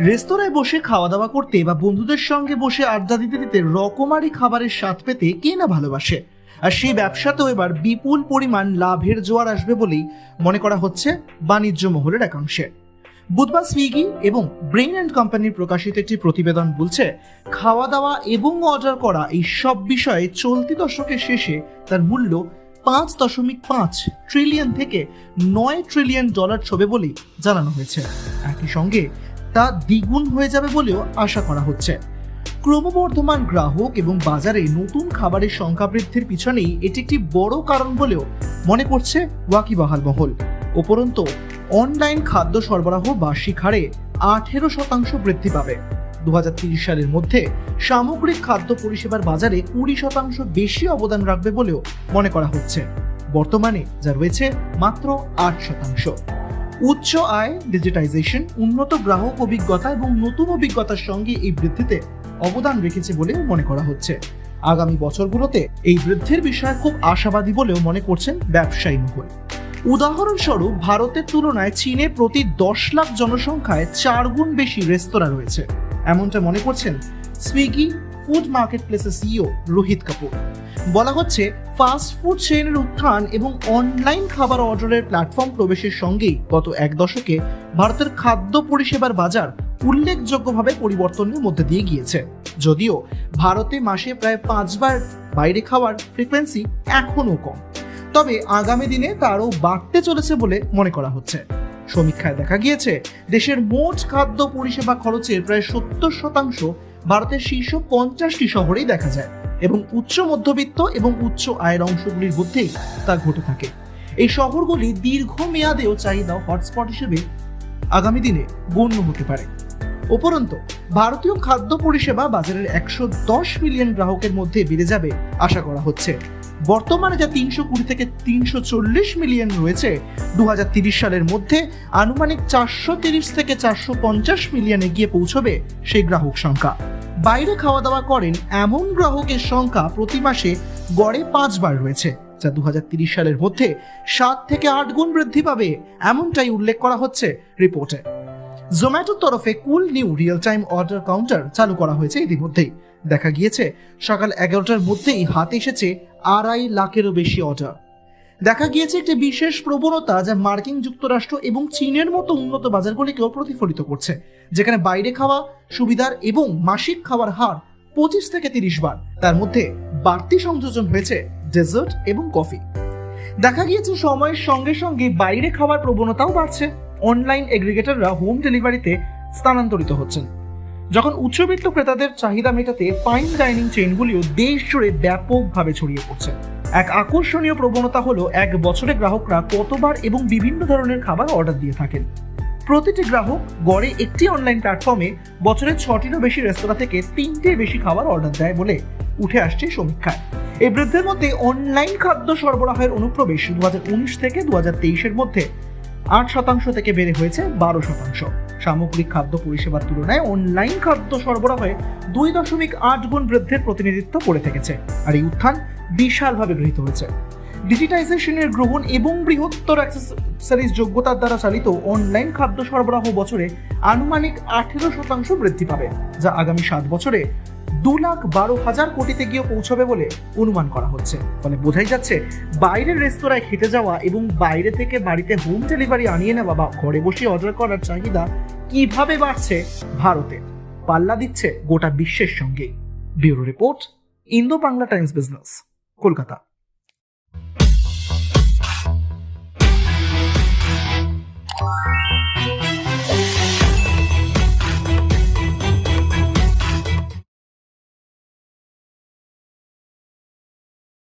রেস্তোরাঁয় বসে খাওয়া দাওয়া করতে বা বন্ধুদের সঙ্গে বসে আড্ডা দিতে দিতে রকমারি খাবারের স্বাদ পেতে কে না ভালোবাসে? আর সেই ব্যবসাতেও এবার বিপুল পরিমাণ লাভের জোয়ার আসবে বলেই মনে করা হচ্ছে বাণিজ্য মহলের একাংশে। বুধবার সুইগি এবং ব্রেইন অ্যান্ড কোম্পানির প্রকাশিত একটি প্রতিবেদন বলছে খাওয়া দাওয়া এবং অর্ডার করা এই সব বিষয়ে চলতি দশকের শেষে তার মূল্য পাঁচ দশমিক পাঁচ ট্রিলিয়ন থেকে নয় ট্রিলিয়ন ডলার ছবে বলেই জানানো হয়েছে। একই সঙ্গে তা দ্বিগুণ হয়ে যাবে বলেও আশা করা হচ্ছে। ক্রমবর্ধমান গ্রাহক এবং বাজারে নতুন খাবারের সংখ্যা বৃদ্ধির পিছনেই এটি একটি বড় কারণ বলেও মনে করছে ওয়াকিবহাল মহল। উপরন্ত, অনলাইন খাদ্য সরবরাহ বার্ষিক হারে আঠেরো শতাংশ বৃদ্ধি পাবে। দু সালের মধ্যে সামগ্রিক খাদ্য পরিষেবার বাজারে কুড়ি শতাংশ বেশি অবদান রাখবে বলেও মনে করা হচ্ছে। বর্তমানে যা রয়েছে মাত্র আট শতাংশ। উচ্চ আয় ডিজিটাইজেশন উন্নত গ্রাহক অভিজ্ঞতা এবং নতুন অভিজ্ঞতার সঙ্গে এই বৃদ্ধিতে অবদান রেখেছে বলেও মনে করা হচ্ছে। আগামী বছরগুলোতে এই বৃদ্ধির বিষয়ে খুব আশাবাদী বলেও মনে করছেন ব্যবসায়ী মহল উদাহরণস্বরূপ, ভারতের তুলনায় চীনে প্রতি দশ লাখ জনসংখ্যায় চার গুণ বেশি রেস্তোরাঁ রয়েছে। এমনটা মনে করছেন সুইগি ফুড মার্কেট প্লেসের সিইও রোহিত কাপুর। বলা হচ্ছে ফাস্ট ফুড চেইনের উত্থান এবং অনলাইন খাবার অর্ডারের প্ল্যাটফর্ম প্রবেশের সঙ্গেই গত এক দশকে ভারতের খাদ্য পরিষেবার বাজার উল্লেখযোগ্যভাবে পরিবর্তনের মধ্যে দিয়ে গিয়েছে। যদিও ভারতে মাসে প্রায় পাঁচবার বাইরে খাওয়ার ফ্রিকোয়েন্সি এখনও কম। তবে আগামী দিনে তা আরও বাড়তে চলেছে বলে মনে করা হচ্ছে। সমীক্ষায় দেখা গিয়েছে, দেশের মোট খাদ্য পরিষেবা খরচের প্রায় সত্তর শতাংশ ভারতের শীর্ষ পঞ্চাশটি শহরেই দেখা যায়। এবং উচ্চ মধ্যবিত্ত এবং উচ্চ আয়ের অংশগুলির মধ্যেই তা ঘটে থাকে। এই শহরগুলি দীর্ঘমেয়াদেও চাহিদা হটস্পট হিসেবে আগামী দিনে গণ্য হতে পারে। উপরন্তু ভারতীয় খাদ্য পরিষেবা বাজারের একশো দশ মিলিয়ন গ্রাহকের মধ্যে বেড়ে যাবে, আশা করা হচ্ছে। বর্তমানে যা তিনশো কুড়ি থেকে তিনশো চল্লিশ মিলিয়ন রয়েছে দু সালের মধ্যে আনুমানিক চারশো তিরিশ থেকে চারশো পঞ্চাশ মিলিয়নে গিয়ে পৌঁছবে সেই গ্রাহক সংখ্যা। বাইরে খাওয়া দাওয়া করেন এমন গ্রাহকের সংখ্যা প্রতি মাসে গড়ে পাঁচবার রয়েছে, যা দু সালের মধ্যে সাত থেকে আট গুণ বৃদ্ধি পাবে, এমনটাই উল্লেখ করা হচ্ছে রিপোর্টে। জোম্যাটোর তরফে cool new real time order counter চালু করা হয়েছে ইতিমধ্যেই। দেখা গিয়েছে, সকাল এগারোটার মধ্যেই হাতে এসেছে আড়াই লাখেরও বেশি অর্ডার। দেখা গিয়েছে একটি বিশেষ প্রবণতা যা মার্কিন যুক্তরাষ্ট্র এবং চীনের মতো উন্নত বাজারগুলিকেও প্রতিফলিত করছে, যেখানে বাইরে খাওয়া, সুবিধার এবং মাসিক খাওয়ার হার পঁচিশ থেকে তিরিশ বার। তার মধ্যে বাড়তি সংযোজন হয়েছে ডেজার্ট এবং কফি। দেখা গিয়েছে, সময়ের সঙ্গে সঙ্গে বাইরে খাওয়ার প্রবণতাও বাড়ছে। অনলাইন এগ্রিগেটররা হোম ডেলিভারিতে স্থানান্তরিত হচ্ছেন। যখন উচ্চবিত্ত ক্রেতাদের চাহিদা মেটাতে ফাইন ডাইনিং চেইনগুলিও দেশ জুড়ে ব্যাপকভাবে ছড়িয়ে পড়ছে। এক আকর্ষণীয় প্রবণতা হলো, এক বছরে গ্রাহকরা কতবার এবং বিভিন্ন ধরনের খাবার অর্ডার দিয়ে থাকেন। প্রতিটি গ্রাহক গড়ে একটি অনলাইন প্ল্যাটফর্মে বছরে ছটিরও বেশি রেস্তোরাঁ থেকে তিনটের বেশি খাবার অর্ডার দেয় বলে উঠে আসছে সমীক্ষায়। এই বৃদ্ধের মধ্যে অনলাইন খাদ্য সরবরাহের অনুপ্রবেশ দু হাজার উনিশ থেকে দু তেইশের মধ্যে আট শতাংশ থেকে বেড়ে হয়েছে বারো শতাংশ। সামগ্রিক খাদ্য পরিষেবার তুলনায় অনলাইন খাদ্য সরবরাহে দুই দশমিক আট গুণ বৃদ্ধির প্রতিনিধিত্ব করে থেকেছে, আর এই উত্থান বিশালভাবে গৃহীত হয়েছে। ডিজিটাইজেশনের গ্রহণ এবং বৃহত্তর অ্যাক্সেসরিজ যোগ্যতার দ্বারা চালিত অনলাইন খাদ্য সরবরাহ বছরে আনুমানিক আঠেরো শতাংশ বৃদ্ধি পাবে, যা আগামী সাত বছরে দু লাখ বারো হাজার কোটিতে গিয়ে পৌঁছবে বলে অনুমান করা হচ্ছে। ফলে বোঝাই যাচ্ছে, বাইরের রেস্তোরাঁয় খেতে যাওয়া এবং বাইরে থেকে বাড়িতে হোম ডেলিভারি আনিয়ে নেওয়া বা ঘরে বসে অর্ডার করার চাহিদা কীভাবে বাড়ছে ভারতে? পাল্লা দিচ্ছে গোটা বিশ্বের সঙ্গে। Bureau report, Indo Bangla Times business, Kolkata.